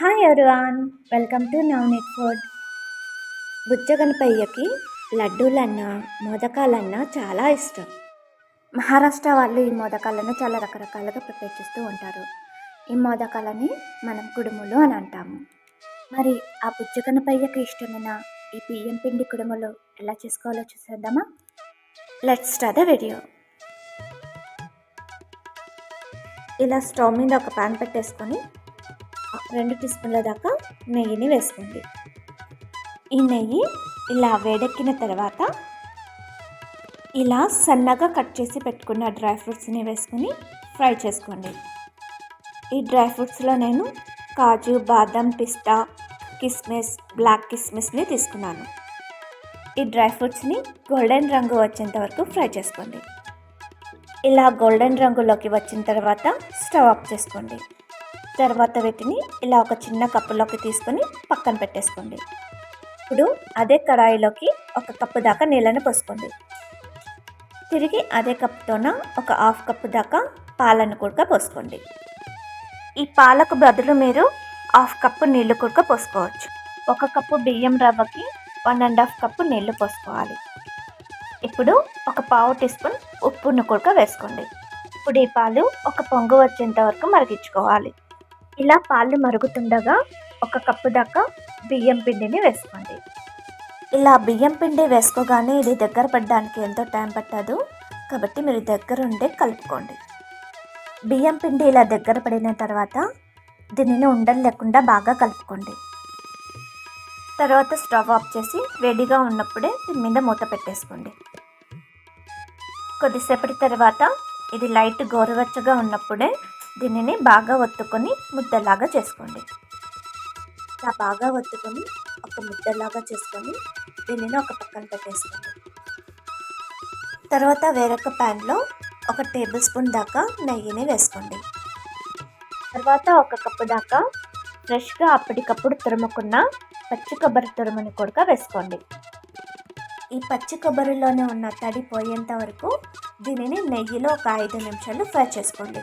Hi everyone welcome to Navneet food బుచ్చగనపయ్యకి లడ్డూలన్నా మోదకాలన్నా చాలా ఇష్టం. మహారాష్ట్ర వాళ్ళు ఈ మోదకాలను చాలా రకరకాలుగా ప్రిపేర్ చేస్తూ ఉంటారు. ఈ మోదకాలని మనం కుడుములు అని అంటాము. మరి ఆ బుచ్చగనపయ్యకి ఇష్టమైన ఈ బియ్యం పిండి కుడుములు ఎలా చేసుకోవాలో చూసేద్దామా? లెట్స్ స్టార్ ద వీడియో ఇలా స్టవ్ మీద ఒక పాన్ పెట్టేసుకొని రెండు టీ స్పూన్ల దాకా నెయ్యిని వేసుకోండి. ఈ నెయ్యి ఇలా వేడెక్కిన తర్వాత ఇలా సన్నగా కట్ చేసి పెట్టుకున్న డ్రై ఫ్రూట్స్ని వేసుకుని ఫ్రై చేసుకోండి. ఈ డ్రై ఫ్రూట్స్లో నేను కాజు బాదం పిస్తా కిస్మిస్ బ్లాక్ కిస్మిస్ని తీసుకున్నాను. ఈ డ్రై ఫ్రూట్స్ని గోల్డెన్ రంగు వచ్చేంత వరకు ఫ్రై చేసుకోండి. ఇలా గోల్డెన్ రంగులోకి వచ్చిన తర్వాత స్టవ్ ఆఫ్ చేసుకోండి. తర్వాత వీటిని ఇలా ఒక చిన్న కప్పులోకి తీసుకొని పక్కన పెట్టేసుకోండి. ఇప్పుడు అదే కడాయిలోకి ఒక కప్పు దాకా నీళ్ళని పోసుకోండి. తిరిగి అదే కప్పుతోన ఒక హాఫ్ కప్పు దాకా పాలను కూడా పోసుకోండి. ఈ పాలకు బదులు మీరు హాఫ్ కప్పు నీళ్ళు కూడా పోసుకోవచ్చు. ఒక కప్పు బియ్యం రవ్వకి వన్ అండ్ హాఫ్ కప్పు నీళ్ళు పోసుకోవాలి. ఇప్పుడు ఒక పావు టీ స్పూన్ ఉప్పును కూడా వేసుకోండి. ఇప్పుడు ఈ పాలు ఒక పొంగు వచ్చేంత వరకు మరిగించుకోవాలి. ఇలా పాలు మరుగుతుండగా ఒక కప్పు దాకా బియ్యం పిండిని వేసుకోండి. ఇలా బియ్యం పిండి వేసుకోగానే ఇది దగ్గర పడడానికి ఎంతో టైం పట్టదు. కాబట్టి మీరు దగ్గర ఉండే కలుపుకోండి. బియ్యం పిండి ఇలా దగ్గర పడిన తర్వాత దీనిని ఉండలు లేకుండా బాగా కలుపుకోండి. తర్వాత స్టవ్ ఆఫ్ చేసి వేడిగా ఉన్నప్పుడే దీని మీద మూత పెట్టేసుకోండి. కొద్దిసేపటి తర్వాత ఇది లైట్ గోరువెచ్చగా ఉన్నప్పుడే దీనిని బాగా ఒత్తుకొని ముద్దలాగా చేసుకోండి. ఇలా బాగా ఒత్తుకొని ఒక ముద్దలాగా చేసుకొని దీనిని ఒక పక్కన పెట్టేసుకోండి. తర్వాత వేరొక ప్యాన్లో ఒక టేబుల్ స్పూన్ దాకా నెయ్యిని వేసుకోండి. తర్వాత ఒక కప్పు దాకా ఫ్రెష్గా అప్పటికప్పుడు తురుముకున్న పచ్చి కొబ్బరి తురుముని కూడా వేసుకోండి. ఈ పచ్చి కొబ్బరిలోనే ఉన్న తడి పోయేంత వరకు దీనిని నెయ్యిలో ఒక ఐదు నిమిషాలు ఫ్రై చేసుకోండి.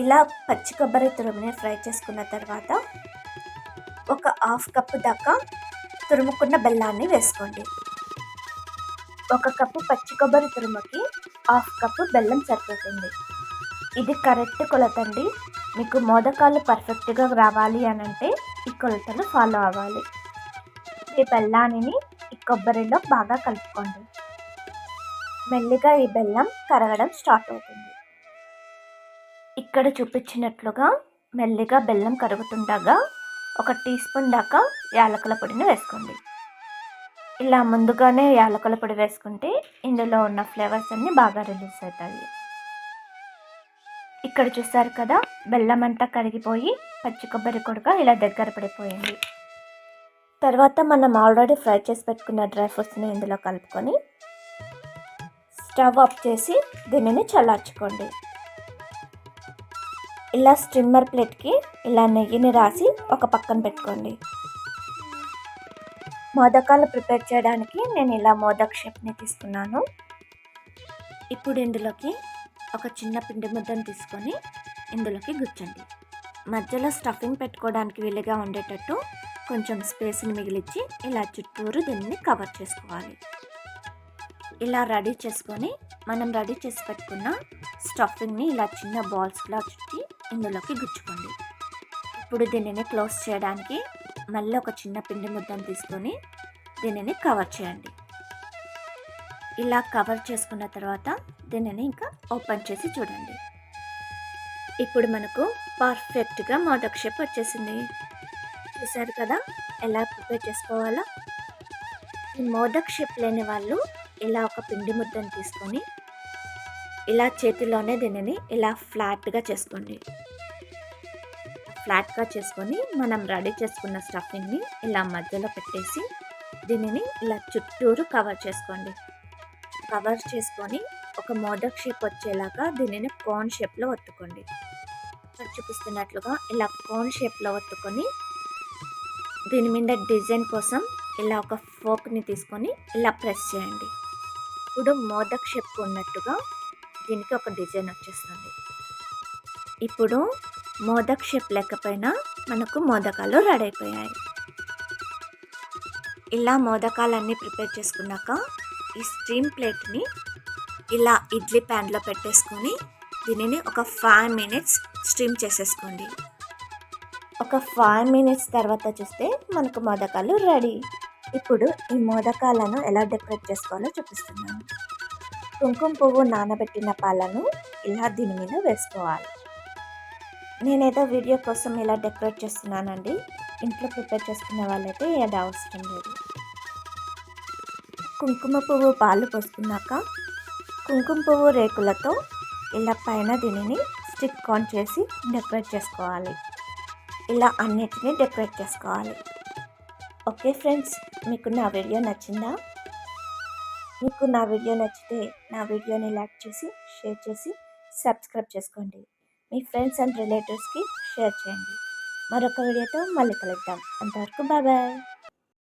ఇలా పచ్చి కొబ్బరి తురుముని ఫ్రై చేసుకున్న తర్వాత ఒక హాఫ్ కప్పు దాకా తురుముకున్న బెల్లాన్ని వేసుకోండి. ఒక కప్పు పచ్చి కొబ్బరి తురుముకి హాఫ్ కప్పు బెల్లం సరిపోతుంది. ఇది కరెక్ట్ కొలతండి మీకు మోదకాలు పర్ఫెక్ట్గా రావాలి అని అంటే ఈ కొలతను ఫాలో అవ్వాలి. ఈ బెల్లాన్ని ఈ కొబ్బరిలో బాగా కలుపుకోండి. మెల్లిగా ఈ బెల్లం కరగడం స్టార్ట్ అవుతుంది. ఇక్కడ చూపించినట్లుగా మెల్లిగా బెల్లం కరుగుతుండగా ఒక టీ స్పూన్ దాకా యాలకుల పొడిని వేసుకోండి. ఇలా ముందుగానే యాలకుల పొడి వేసుకుంటే ఇందులో ఉన్న ఫ్లేవర్స్ అన్నీ బాగా రిలీజ్ అవుతాయి. ఇక్కడ చూస్తారు కదా బెల్లం అంతా కరిగిపోయి పచ్చి కొబ్బరి కొడుక ఇలా దగ్గర పడిపోయింది. తర్వాత మనం ఆల్రెడీ ఫ్రై చేసి పెట్టుకున్న డ్రై ఫ్రూట్స్ని ఇందులో కలుపుకొని స్టవ్ ఆఫ్ చేసి దీనిని చల్లార్చుకోండి. ఇలా స్ట్రిమ్మర్ ప్లేట్కి ఇలా నెయ్యిని రాసి ఒక పక్కన పెట్టుకోండి. మోదకాలు ప్రిపేర్ చేయడానికి నేను ఇలా మోదక్ షేప్ని తీసుకున్నాను. ఇప్పుడు ఇందులోకి ఒక చిన్న పిండి ముద్దను తీసుకొని ఇందులోకి గుచ్చండి మధ్యలో స్టఫింగ్ పెట్టుకోవడానికి వీలుగా ఉండేటట్టు కొంచెం స్పేస్ని మిగిలిచ్చి ఇలా చుట్టూరు దీన్ని కవర్ చేసుకోవాలి. ఇలా రెడీ చేసుకొని మనం రెడీ చేసి పెట్టుకున్న స్టఫింగ్ని ఇలా చిన్న బాల్స్లా చుట్టి ఇందులోకి గుచ్చుకోండి. ఇప్పుడు దీనిని క్లోజ్ చేయడానికి మళ్ళీ ఒక చిన్న పిండి ముద్దను తీసుకొని దీనిని కవర్ చేయండి. ఇలా కవర్ చేసుకున్న తర్వాత దీనిని ఇంకా ఓపెన్ చేసి చూడండి. ఇప్పుడు మనకు పర్ఫెక్ట్గా మోదక్ షేప్ వచ్చేసింది. చూసారు కదా ఎలా ప్రిపేర్ చేసుకోవాలో? ఈ మోదక్ షేప్ లేని వాళ్ళు ఇలా ఒక పిండి ముద్దను తీసుకొని ఇలా చేతిలోనే దీనిని ఇలా ఫ్లాట్గా చేసుకోండి. ఫ్లాట్గా చేసుకొని మనం రెడీ చేసుకున్న స్టఫింగ్ని ఇలా మధ్యలో పెట్టేసి దీనిని ఇలా చుట్టూరు కవర్ చేసుకోండి. కవర్ చేసుకొని ఒక మోదక్ షేప్ వచ్చేలాగా దీనిని కోన్ షేప్లో ఒత్తుకోండి. చూపిస్తున్నట్లుగా ఇలా కోన్ షేప్లో ఒత్తుకొని దీని మీద డిజైన్ కోసం ఇలా ఒక ఫోక్ని తీసుకొని ఇలా ప్రెస్ చేయండి. ఇప్పుడు మోదక్ షేప్ ఉన్నట్టుగా దీనికి ఒక డిజైన్ వచ్చేస్తుంది. ఇప్పుడు మోదక్ షేప్ లేకపోయినా మనకు మోదకాలు రెడీ అయిపోయాయి. ఇలా మోదకాలన్నీ ప్రిపేర్ చేసుకున్నాక ఈ స్టీమ్ ప్లేట్ని ఇలా ఇడ్లీ ప్యాన్లో పెట్టేసుకొని దీనిని ఒక ఫైవ్ మినిట్స్ స్టీమ్ చేసేసుకోండి. ఒక ఫైవ్ మినిట్స్ తర్వాత చూస్తే మనకు మోదకాలు రెడీ. ఇప్పుడు ఈ మోదకాలను ఎలా డెకరేట్ చేసుకోవాలో చూపిస్తున్నాను. కుంకుమ పువ్వు నానబెట్టిన పాలను ఇలా దీని మీద వేసుకోవాలి. నేనేదో వీడియో కోసం ఇలా డెకరేట్ చేస్తున్నానండి. ఇంట్లో ప్రిపేర్ చేసుకునే వాళ్ళైతే అది అవసరం లేదు. కుంకుమ పువ్వు పాలు పోసుకున్నాక కుంకుమ పువ్వు రేకులతో ఇలా పైన దీనిని స్టిక్ ఆన్ చేసి డెకరేట్ చేసుకోవాలి. ఇలా అన్నిటినీ డెకరేట్ చేసుకోవాలి. ఓకే ఫ్రెండ్స్ మీకు నా వీడియో నచ్చిందా? మీకు నా వీడియో నచ్చితే నా వీడియోని లైక్ చేసి షేర్ చేసి సబ్స్క్రైబ్ చేసుకోండి. మీ ఫ్రెండ్స్ అండ్ రిలేటివ్స్కి షేర్ చేయండి. మరొక వీడియోతో మళ్ళీ కలుద్దాం. అంతవరకు బాయ్ బాయ్.